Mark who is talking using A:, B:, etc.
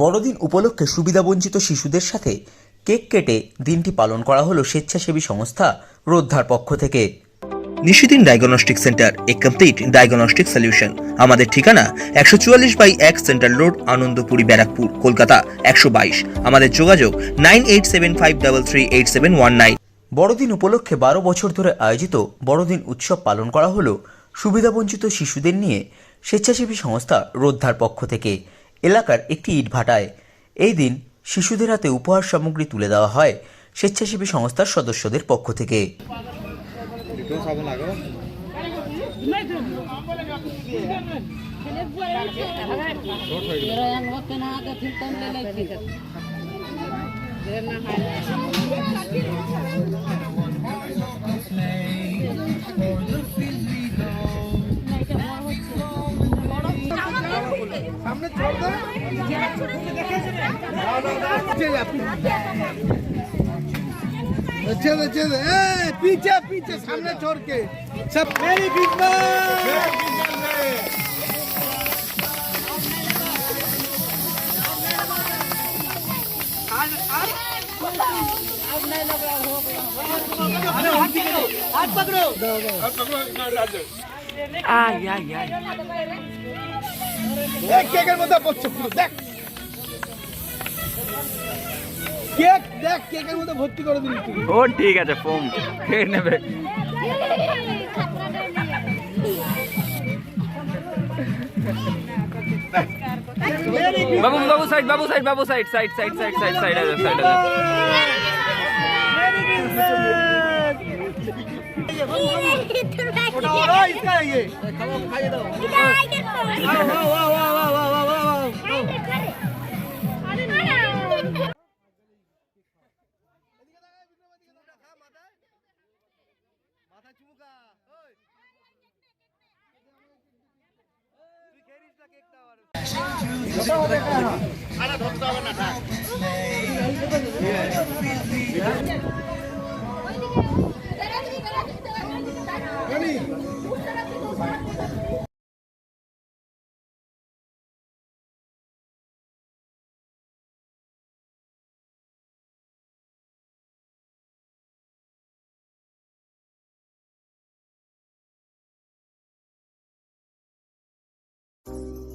A: বড়দিন উপলক্ষে সুবিধাবঞ্চিত শিশুদের সাথে কেক কেটে দিনটি পালন করা হলো স্বেচ্ছাসেবী সংস্থা রোদ্ধার পক্ষ থেকে।
B: Nishidin diagnostic centre a complete diagnostic solution. আমাদের ঠিকানা একশো চুয়াল্লিশ বাই এক সেন্ট্রাল রোড আনন্দপুরি ব্যারাকপুর কলকাতা একশো বাইশ। আমাদের যোগাযোগ nine eight seven five double three eight seven one nine.
A: বড়দিন উপলক্ষে বারো বছর ধরে আয়োজিত বড়দিন উৎসব পালন করা হলো সুবিধাবঞ্চিত শিশুদের নিয়ে স্বেচ্ছাসেবী সংস্থা রোদ্ধার পক্ষ থেকে। এলাকার একটি ইটভাটায়। এই দিন শিশুদের হাতে উপহার সামগ্রী তুলে দেওয়া হয় স্বেচ্ছাসেবী সংস্থার সদস্যদের পক্ষ থেকে।
C: अच्छे से अच्छे से पीछे पीछे सामने छोड़ के। सब मेरी बिज़नेस हाथ पकड़ो आ या या देख क्या कर बता बच्चों देख। কেক দেখ কেকের মধ্যে ভর্তি করে দিলি তুই
D: ও ঠিক আছে ফোম খেয়ে নেবে বাবু বাবু সাইড বাবু সাইড বাবু side side side side side side আছে সাইড আছে
C: ওটা ওরা इसका है ये खाइए दो वाह वाह वाह वाह वाह वाह মাথা চুমুকা ওই। তুই খেলিস না কেকটা আর আরে ধরতে হবে না আবার